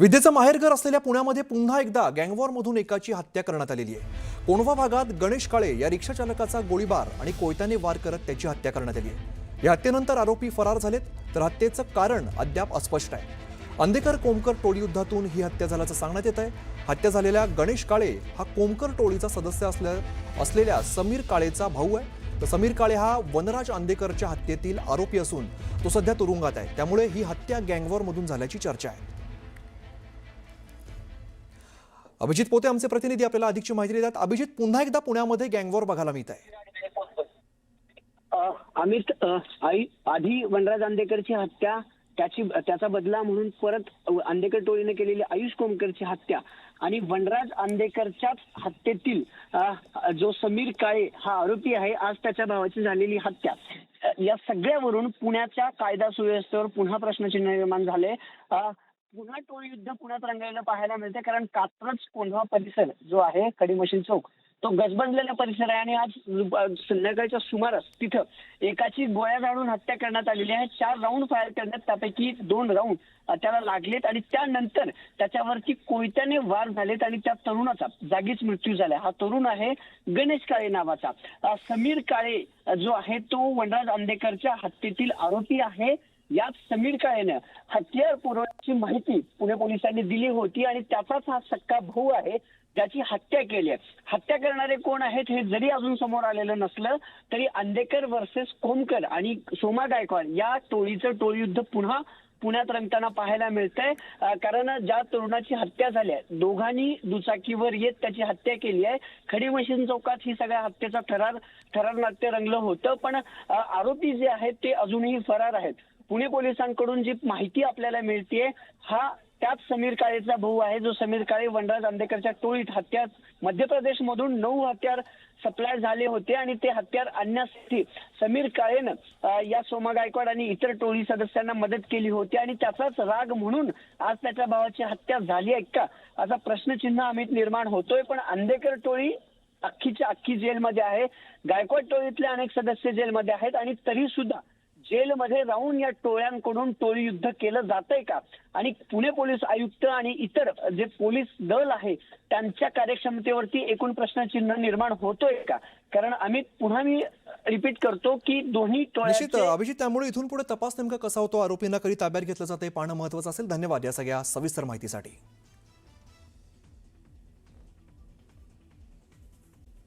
विद्येचं माहेरघर असलेल्या पुण्यामध्ये पुन्हा एकदा गँगवॉरमधून एकाची हत्या करण्यात आलेली आहे. कोंढवा भागात गणेश काळे या रिक्षा चालकाचा गोळीबार आणि कोयत्याने वार करत त्याची हत्या करण्यात आली आहे. या हत्येनंतर आरोपी फरार झालेत तर हत्येचं कारण अद्याप अस्पष्ट आहे. अंधेकर कोमकर टोळी युद्धातून ही हत्या झाल्याचं सांगण्यात येत आहे हत्या झालेल्या गणेश काळे हा कोमकर टोळीचा सदस्य असल्या असलेल्या समीर काळेचा भाऊ आहे. तर समीर काळे हा वनराज अंधेकरच्या हत्येतील आरोपी असून तो सध्या तुरुंगात आहे. त्यामुळे ही हत्या गँगवॉरमधून झाल्याची चर्चा आहे. अभिजित पोते आमचे प्रतिनिधी आपल्याला अधिकची माहिती देतात. अभिजित पुन्हा एकदा पुण्यामध्ये गँगवॉर बघायला मिळत आहे. अमित आई आधी वनराज आंदेकरची हत्या त्याची त्याचा बदला म्हणून परत आंदेकर टोळीने केलेली आयुष कोमकरची हत्या आणि वनराज आंदेकरच्याच हत्येतील जो समीर काळे हा आरोपी आहे आज त्याच्या भावाची झालेली हत्या. या सगळ्यावरून पुण्याच्या कायदा सुव्यवस्थेवर पुन्हा प्रश्नचिन्ह निर्माण झाले. पुन्हा टोळी युद्ध पुण्यात रंगायला पाहायला मिळते कारण कात्रज कोंढवा परिसर जो आहे कडीमशीन चौक तो गजबजलेला परिसर आहे. आणि आज संध्याकाळच्या सुमारास तिथं एकाची गोळ्या झाडून हत्या करण्यात आलेली आहे. चार राऊंड फायर करण्यात त्यापैकी दोन राऊंड त्याला लागलेत. आणि त्यानंतर त्याच्यावरती कोयत्याने वार झालेत आणि त्या तरुणाचा जागीच मृत्यू झाला हा तरुण आहे गणेश काळे नावाचा. समीर काळे जो आहे तो वनराज आंबेकरच्या हत्येतील आरोपी आहे. यात समीर काळेनं हत्यार पुरवण्याची माहिती पुणे पोलिसांनी दिली होती आणि त्याचाच हा सक्का भाऊ आहे ज्याची हत्या केली आहे. हत्या करणारे कोण आहेत हे जरी अजून समोर आलेलं नसलं तरी अंदेकर वर्सेस कोमकर आणि सोमा गायकवाड या टोळीचं टोळी युद्ध पुन्हा पुण्यात रंगताना पाहायला मिळतंय. कारण ज्या तरुणाची हत्या झाली आहे दोघांनी दुचाकीवर येत त्याची हत्या केली आहे. खडी मशीन चौकात ही सगळ्या हत्येचा थरार थरार नाट्य रंगलं होतं पण आरोपी जे आहेत ते अजूनही फरार आहेत. पुणे पोलिसांकडून जी माहिती आपल्याला मिळते हा त्याच समीर काळेचा भाऊ आहे जो समीर काळे वनराज आंबेकरच्या टोळीत हत्यार मध्य प्रदेश मधून नऊ हत्यार सप्लाय झाले होते आणि ते हत्यार आणण्यासाठी समीर काळेनं या सोमा गायकवाड आणि इतर टोळी सदस्यांना मदत केली होती आणि त्याचाच राग म्हणून आज त्याच्या भावाची हत्या झाली आहे. का असा प्रश्नचिन्ह अमित निर्माण होतोय पण आंबेकर टोळी अख्खीच्या अख्खी जेलमध्ये आहे. गायकवाड टोळीतले अनेक सदस्य जेलमध्ये आहेत आणि तरी सुद्धा जेलमध्ये राहून या टोळ्यांकडून टोळी युद्ध केलं जातंय का? आणि पुणे पोलीस आयुक्त आणि इतर जे पोलीस दल आहे त्यांच्या कार्यक्षमतेवरती एकूण प्रश्नचिन्ह निर्माण होतोय का? कारण अमित पुन्हा मी रिपीट करतो की दोन्ही निश्चित टोळ्यांचे अभिजित त्यामुळे इथून पुढे तपास नेमका कसा होतो? आरोपींना कधी ताब्यात घेतलं जाते पाहणं महत्वाचं असेल. धन्यवाद या सगळ्या सविस्तर माहितीसाठी.